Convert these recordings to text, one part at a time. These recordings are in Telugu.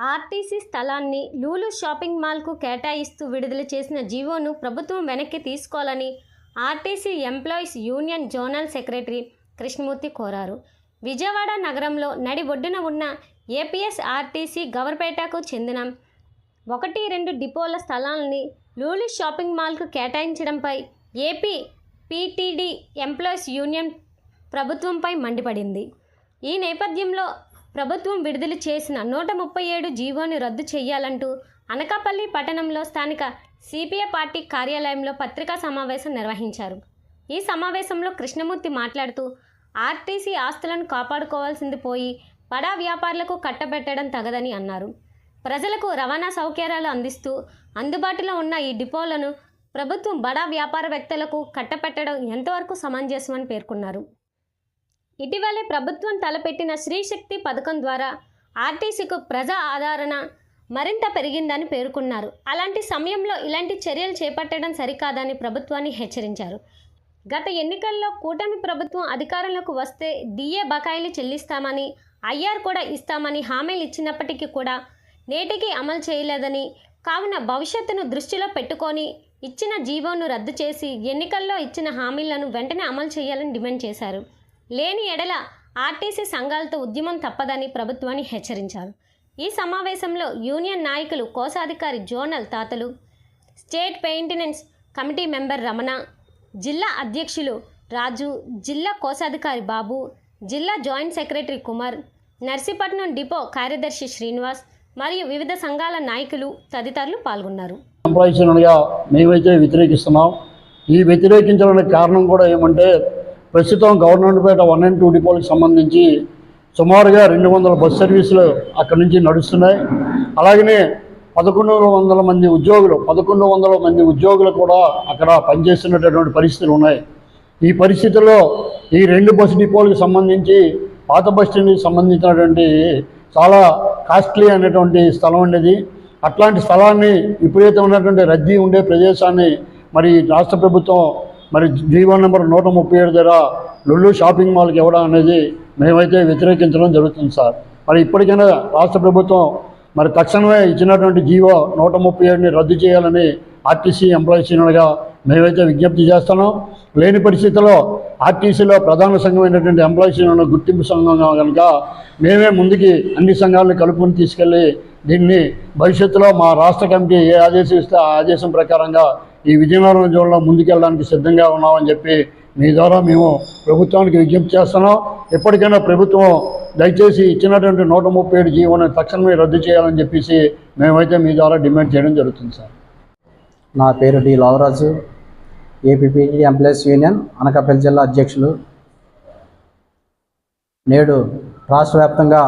ఆర్టీసీ స్థలాన్ని లూలు షాపింగ్ మాల్కు కేటాయిస్తూ విడుదల చేసిన జీవోను ప్రభుత్వం వెనక్కి తీసుకోవాలని RTC employees union zonal secretary Krishnamurthy కోరారు. విజయవాడ నగరంలో నడి ఒడ్డున ఉన్న ఏపీఎస్ ఆర్టీసీ గవర్పేటకు చెందిన ఒకటి రెండు డిపోల స్థలాలని లూలి షాపింగ్ మాల్కు కేటాయించడంపై ఏపీ పీటీడీ ఎంప్లాయీస్ యూనియన్ ప్రభుత్వంపై మండిపడింది. ఈ నేపథ్యంలో ప్రభుత్వం విడుదల చేసిన నూట ముప్పై ఏడు జీవోని రద్దు చేయాలంటూ అనకాపల్లి పట్టణంలో స్థానిక సిపిఐ పార్టీ కార్యాలయంలో పత్రికా సమావేశం నిర్వహించారు. ఈ సమావేశంలో కృష్ణమూర్తి మాట్లాడుతూ ఆర్టీసీ ఆస్తులను కాపాడుకోవాల్సింది పోయి బడా వ్యాపారులకు కట్టబెట్టడం తగదని అన్నారు. ప్రజలకు రవాణా సౌకర్యాలు అందిస్తూ అందుబాటులో ఉన్న ఈ డిపోలను ప్రభుత్వం బడా వ్యాపారవేత్తలకు కట్టపెట్టడం ఎంతవరకు సమంజసమని పేర్కొన్నారు. ఇటీవలే ప్రభుత్వం తలపెట్టిన శ్రీశక్తి పథకం ద్వారా ఆర్టీసీకు ప్రజా ఆదరణ మరింత పెరిగిందని పేర్కొన్నారు. అలాంటి సమయంలో ఇలాంటి చర్యలు చేపట్టడం సరికాదని ప్రభుత్వాన్ని హెచ్చరించారు. గత ఎన్నికల్లో కూటమి ప్రభుత్వం అధికారంలోకి వస్తే డిఏ బకాయిలు చెల్లిస్తామని ఐఆర్ కూడా ఇస్తామని హామీలు ఇచ్చినప్పటికీ కూడా నేటికి అమలు చేయలేదని కావున భవిష్యత్తును దృష్టిలో పెట్టుకొని ఇచ్చిన జీవోను రద్దు చేసి ఎన్నికల్లో ఇచ్చిన హామీలను వెంటనే అమలు చేయాలని డిమాండ్ చేశారు. లేని ఎడల ఆర్టీసీ సంఘాలతో ఉద్యమం తప్పదని ప్రభుత్వాన్ని హెచ్చరించారు. ఈ సమావేశంలో యూనియన్ నాయకులు కోశాధికారి జోనల్ తాతలు state maintenance committee member Ramana జిల్లా అధ్యక్షులు రాజు జిల్లా కోశాధికారి బాబు జిల్లా joint secretary Kumar Narsipatnam depot కార్యదర్శి శ్రీనివాస్ మరియు వివిధ సంఘాల నాయకులు తదితరులు పాల్గొన్నారు. మేమైతే వ్యతిరేకిస్తున్నాం. ఈ వ్యతిరేకించడానికి కారణం కూడా ఏమంటే ప్రస్తుతం government Peta one and two డిపోలకు సంబంధించి సుమారుగా రెండు వందల బస్ సర్వీసులు అక్కడి నుంచి నడుస్తున్నాయి. అలాగనే పదకొండు వందల మంది ఉద్యోగులు పదకొండు వందల మంది ఉద్యోగులు కూడా అక్కడ పనిచేస్తున్నటువంటి పరిస్థితులు ఉన్నాయి. ఈ పరిస్థితుల్లో ఈ రెండు బస్ డిపోలకు సంబంధించి పాత బస్ స్టాండ్కి సంబంధించినటువంటి చాలా కాస్ట్లీ అనేటువంటి స్థలం ఉండేది. అట్లాంటి స్థలాన్ని విపరీతం ఉన్నటువంటి రద్దీ ఉండే ప్రదేశాన్ని మరి రాష్ట్ర ప్రభుత్వం మరి జీవో నెంబర్ నూట ముప్పై ఏడు దగ్గర లొల్లు షాపింగ్ మాల్కి ఇవ్వడం అనేది మేమైతే వ్యతిరేకించడం జరుగుతుంది సార్. మరి ఇప్పటికైనా రాష్ట్ర ప్రభుత్వం మరి తక్షణమే ఇచ్చినటువంటి జీవో నూట ముప్పై ఏడుని రద్దు చేయాలని ఆర్టీసీ ఎంప్లాయీస్ యూనియన్గా మేమైతే విజ్ఞప్తి చేస్తున్నాం. లేని పరిస్థితుల్లో ఆర్టీసీలో ప్రధాన సంఘమైనటువంటి ఎంప్లాయీస్ యూనియన్ గుర్తింపు సంఘంగా కనుక మేమే ముందుకి అన్ని సంఘాలను కలుపుకొని తీసుకెళ్ళి దీన్ని భవిష్యత్తులో మా రాష్ట్ర కమిటీ ఏ ఆదేశం ఇస్తే ఆ ఆదేశం ప్రకారంగా ఈ విజయనగరం జోన్లో ముందుకెళ్ళడానికి సిద్ధంగా ఉన్నామని చెప్పి మీ ద్వారా మేము ప్రభుత్వానికి విజ్ఞప్తి చేస్తున్నాం. ఎప్పటికైనా ప్రభుత్వం దయచేసి ఇచ్చినటువంటి నూట ముప్పై ఏడు జీవోని తక్షణమే రద్దు చేయాలని చెప్పేసి మేమైతే మీ ద్వారా డిమాండ్ చేయడం జరుగుతుంది సార్. నా పేరు D Lovaraju APP employees union Anakapalli జిల్లా అధ్యక్షులు. నేడు రాష్ట్ర వ్యాప్తంగా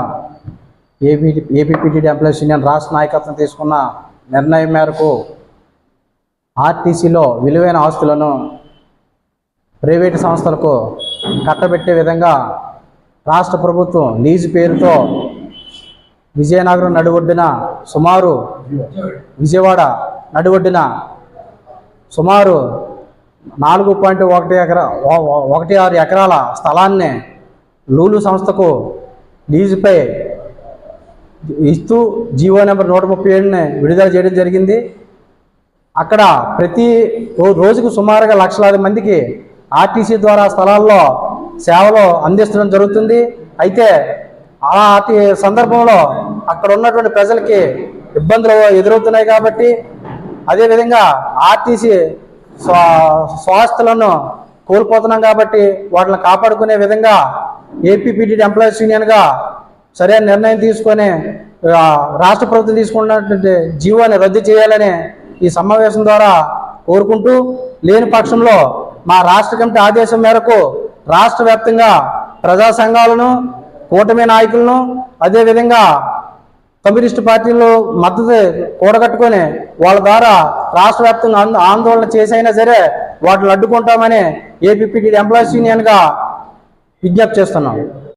ఏపీ ఏపీపీటీడీ ఎంప్లాయీస్ యూనియన్ రాష్ట్ర నాయకత్వం తీసుకున్న నిర్ణయం మేరకు ఆర్టీసీలో విలువైన ఆస్తులను ప్రైవేటు సంస్థలకు కట్టబెట్టే విధంగా రాష్ట్ర ప్రభుత్వం లీజు పేరుతో విజయనగరం నడిఒడ్డున సుమారు విజయవాడ నడిఒడ్డున సుమారు నాలుగు పాయింట్ ఒకటి ఎకరా ఒకటి ఆరు ఎకరాల స్థలాన్ని లూలు సంస్థకు లీజుపై ఇస్తూ జీవో నెంబర్ నూట ముప్పై ఏడుని విడుదల చేయడం జరిగింది. అక్కడ ప్రతి రోజుకు సుమారుగా లక్షలాది మందికి ఆర్టీసీ ద్వారా స్థలాల్లో సేవలు అందించడం జరుగుతుంది. అయితే ఆ సందర్భంలో అక్కడ ఉన్నటువంటి ప్రజలకి ఇబ్బందులు ఎదురవుతున్నాయి కాబట్టి అదేవిధంగా ఆర్టీసీ స్వా- స్వాస్థ్యులను కోల్పోతున్నాం కాబట్టి వాటిని కాపాడుకునే విధంగా ఏపీపీటీ ఎంప్లాయీస్ యూనియన్గా సరైన నిర్ణయం తీసుకొని రాష్ట్ర ప్రభుత్వం తీసుకున్నటువంటి జీవోని రద్దు చేయాలని ఈ సమావేశం ద్వారా కోరుకుంటూ లేని పక్షంలో మా రాష్ట్ర కమిటీ ఆదేశం మేరకు రాష్ట్ర వ్యాప్తంగా ప్రజా సంఘాలను కూటమి నాయకులను అదేవిధంగా కమ్యూనిస్టు పార్టీలు మద్దతు కూడగట్టుకొని వాళ్ళ ద్వారా రాష్ట్ర వ్యాప్తంగా ఆందోళన చేసైనా సరే వాటిని అడ్డుకుంటామని ఏపీపీటీ ఎంప్లాయీస్ యూనియన్గా విజ్ఞప్తి చేస్తున్నాం.